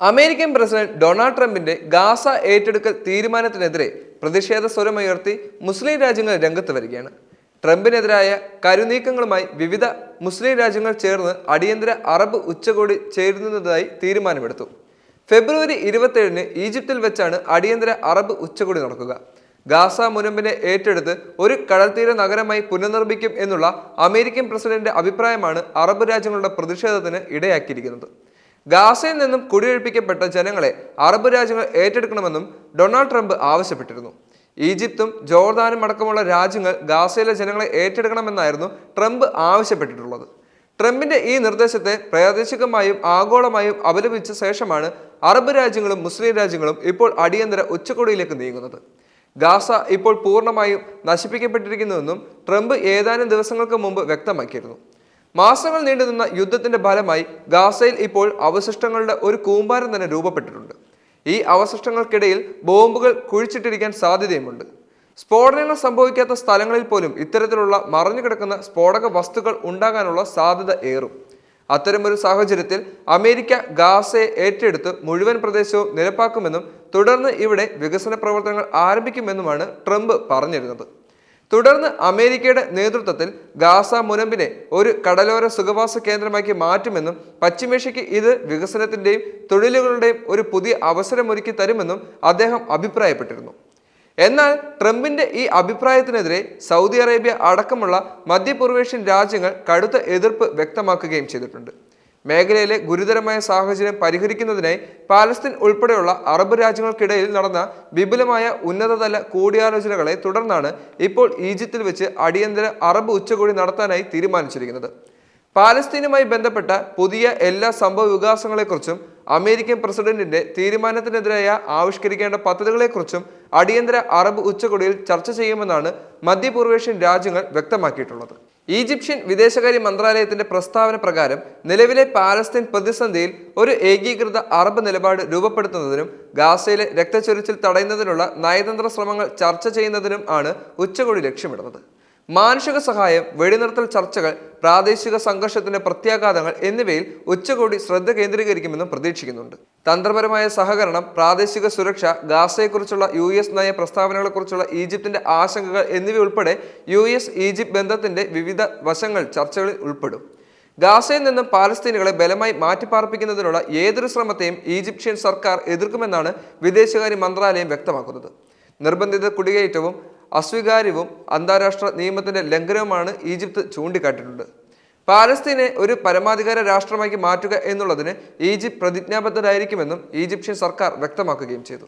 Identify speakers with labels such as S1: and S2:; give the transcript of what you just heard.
S1: American president Donald ട്രംപിന്റെ Gaza ഏറ്റെടുക്കൽ തീരുമാനത്തിനെതിരെ പ്രതിഷേധ സ്വരമുയർത്തി മുസ്ലിം രാജ്യങ്ങൾ രംഗത്ത് വരികയാണ്. ട്രംപിനെതിരായ കരുനീക്കങ്ങളുമായി വിവിധ മുസ്ലിം രാജ്യങ്ങൾ ചേർന്ന് അടിയന്തര അറബ് ഉച്ചകോടി ചേരുന്നതായി തീരുമാനമെടുത്തു. ഫെബ്രുവരി ഇരുപത്തേഴിന് ഈജിപ്തിൽ വെച്ചാണ് അടിയന്തര അറബ് ഉച്ചകോടി നടക്കുക. ഗാസ മുനമ്പിനെ ഏറ്റെടുത്ത് ഒരു കടൽത്തീര നഗരമായി പുനർനിർമ്മിക്കും എന്നുള്ള അമേരിക്കൻ പ്രസിഡന്റിന്റെ അഭിപ്രായമാണ് അറബ് രാജ്യങ്ങളുടെ പ്രതിഷേധത്തിന് ഇടയാക്കിയിരിക്കുന്നത്. ഗാസയിൽ നിന്നും കുടിയൊഴിപ്പിക്കപ്പെട്ട ജനങ്ങളെ അറബ് രാജ്യങ്ങൾ ഏറ്റെടുക്കണമെന്നും ഡൊണാൾഡ് ട്രംപ് ആവശ്യപ്പെട്ടിരുന്നു. ഈജിപ്തും ജോർദാനും അടക്കമുള്ള രാജ്യങ്ങൾ ഗാസയിലെ ജനങ്ങളെ ഏറ്റെടുക്കണമെന്നായിരുന്നു ട്രംപ് ആവശ്യപ്പെട്ടിട്ടുള്ളത്. ട്രംപിന്റെ ഈ നിർദ്ദേശത്തെ പ്രാദേശികമായും ആഗോളമായും അപലപിച്ച ശേഷമാണ് അറബ് രാജ്യങ്ങളും മുസ്ലിം രാജ്യങ്ങളും ഇപ്പോൾ അടിയന്തര ഉച്ചകോടിയിലേക്ക് നീങ്ങുന്നത്. ഗാസ ഇപ്പോൾ പൂർണമായും നശിപ്പിക്കപ്പെട്ടിരിക്കുന്നുവെന്നും ട്രംപ് ഏതാനും ദിവസങ്ങൾക്ക് മുമ്പ് വ്യക്തമാക്കിയിരുന്നു. മാസങ്ങൾ നീണ്ടുനിന്ന യുദ്ധത്തിന്റെ ഫലമായി ഗാസയിൽ ഇപ്പോൾ അവശിഷ്ടങ്ങളുടെ ഒരു കൂമ്പാരം തന്നെ രൂപപ്പെട്ടിട്ടുണ്ട്. ഈ അവശിഷ്ടങ്ങൾക്കിടയിൽ ബോംബുകൾ കുഴിച്ചിട്ടിരിക്കാൻ സാധ്യതയുമുണ്ട്. സ്ഫോടനങ്ങൾ സംഭവിക്കാത്ത സ്ഥലങ്ങളിൽ പോലും ഇത്തരത്തിലുള്ള മറഞ്ഞുകിടക്കുന്ന സ്ഫോടക വസ്തുക്കൾ ഉണ്ടാകാനുള്ള സാധ്യത ഏറും. അത്തരമൊരു സാഹചര്യത്തിൽ അമേരിക്ക ഗാസയെ ഏറ്റെടുത്ത് മുഴുവൻ പ്രദേശവും നിരപ്പാക്കുമെന്നും തുടർന്ന് ഇവിടെ വികസന പ്രവർത്തനങ്ങൾ ആരംഭിക്കുമെന്നുമാണ് ട്രംപ് പറഞ്ഞിരുന്നത്. തുടർന്ന് അമേരിക്കയുടെ നേതൃത്വത്തിൽ ഗാസ മുനമ്പിനെ ഒരു കടലോര സുഖവാസ കേന്ദ്രമാക്കി മാറ്റുമെന്നും പശ്ചിമേഷ്യയ്ക്ക് ഇത് വികസനത്തിന്റെയും തൊഴിലുകളുടെയും ഒരു പുതിയ അവസരമൊരുക്കി തരുമെന്നും അദ്ദേഹം അഭിപ്രായപ്പെട്ടിരുന്നു. എന്നാൽ ട്രംപിന്റെ ഈ അഭിപ്രായത്തിനെതിരെ സൗദി അറേബ്യ അടക്കമുള്ള മധ്യപൂർവേഷ്യൻ രാജ്യങ്ങൾ കടുത്ത എതിർപ്പ് വ്യക്തമാക്കുകയും ചെയ്തിട്ടുണ്ട്. മേഖലയിലെ ഗുരുതരമായ സാഹചര്യം പരിഹരിക്കുന്നതിനായി പാലസ്തീൻ ഉൾപ്പെടെയുള്ള അറബ് രാജ്യങ്ങൾക്കിടയിൽ നടന്ന വിപുലമായ ഉന്നതതല കൂടിയാലോചനകളെ തുടർന്നാണ് ഇപ്പോൾ ഈജിപ്തിൽ വെച്ച് അടിയന്തര അറബ് ഉച്ചകോടി നടത്താനായി തീരുമാനിച്ചിരിക്കുന്നത്. പാലസ്തീനുമായി ബന്ധപ്പെട്ട പുതിയ എല്ലാ സംഭവ വികാസങ്ങളെക്കുറിച്ചും അമേരിക്കൻ പ്രസിഡന്റിന്റെ തീരുമാനത്തിനെതിരായ ആവിഷ്കരിക്കേണ്ട പദ്ധതികളെക്കുറിച്ചും അടിയന്തര അറബ് ഉച്ചകോടിയിൽ ചർച്ച ചെയ്യുമെന്നാണ് മധ്യപൂർവേഷ്യൻ രാജ്യങ്ങൾ വ്യക്തമാക്കിയിട്ടുള്ളത്. ഈജിപ്ഷ്യൻ വിദേശകാര്യ മന്ത്രാലയത്തിന്റെ പ്രസ്താവന പ്രകാരം നിലവിലെ പാലസ്തീൻ പ്രതിസന്ധിയിൽ ഒരു ഏകീകൃത അറബ് നിലപാട് രൂപപ്പെടുത്തുന്നതിനും ഗാസയിലെ രക്തച്ചൊരിച്ചിൽ തടയുന്നതിനുള്ള നയതന്ത്ര ശ്രമങ്ങൾ ചർച്ച ചെയ്യുന്നതിനും ആണ് ഉച്ചകോടി ലക്ഷ്യമിടുന്നത്. മാനുഷിക സഹായം വെടിനിർത്തൽ ചർച്ചകൾ പ്രാദേശിക സംഘർഷത്തിന്റെ പ്രത്യാഘാതങ്ങൾ എന്നിവയിൽ ഉച്ചകോടി ശ്രദ്ധ കേന്ദ്രീകരിക്കുമെന്നും പ്രതീക്ഷിക്കുന്നുണ്ട്. തന്ത്രപരമായ സഹകരണം പ്രാദേശിക സുരക്ഷ ഗാസയെക്കുറിച്ചുള്ള യു എസ് നയ പ്രസ്താവനകളെക്കുറിച്ചുള്ള ഈജിപ്തിന്റെ ആശങ്കകൾ എന്നിവയുൾപ്പെടെ യു എസ് ഈജിപ്ത് ബന്ധത്തിന്റെ വിവിധ വശങ്ങൾ ചർച്ചകളിൽ ഉൾപ്പെടും. ഗാസയിൽ നിന്നും പാലസ്തീനുകളെ ബലമായി മാറ്റിപ്പാർപ്പിക്കുന്നതിനുള്ള ഏതൊരു ശ്രമത്തെയും ഈജിപ്ഷ്യൻ സർക്കാർ എതിർക്കുമെന്നാണ് വിദേശകാര്യ മന്ത്രാലയം വ്യക്തമാക്കുന്നത്. നിർബന്ധിത കുടിയേറ്റവും അസ്വീകാര്യവും അന്താരാഷ്ട്ര നിയമത്തിന്റെ ലംഘനവുമാണ് ഈജിപ്ത് ചൂണ്ടിക്കാട്ടിയിട്ടുണ്ട്. പാലസ്തീനെ ഒരു പരമാധികാര രാഷ്ട്രമാക്കി മാറ്റുക എന്നുള്ളതിന് ഈജിപ്ത് പ്രതിജ്ഞാബദ്ധരായിരിക്കുമെന്നും ഈജിപ്ഷ്യൻ സർക്കാർ വ്യക്തമാക്കുകയും ചെയ്തു.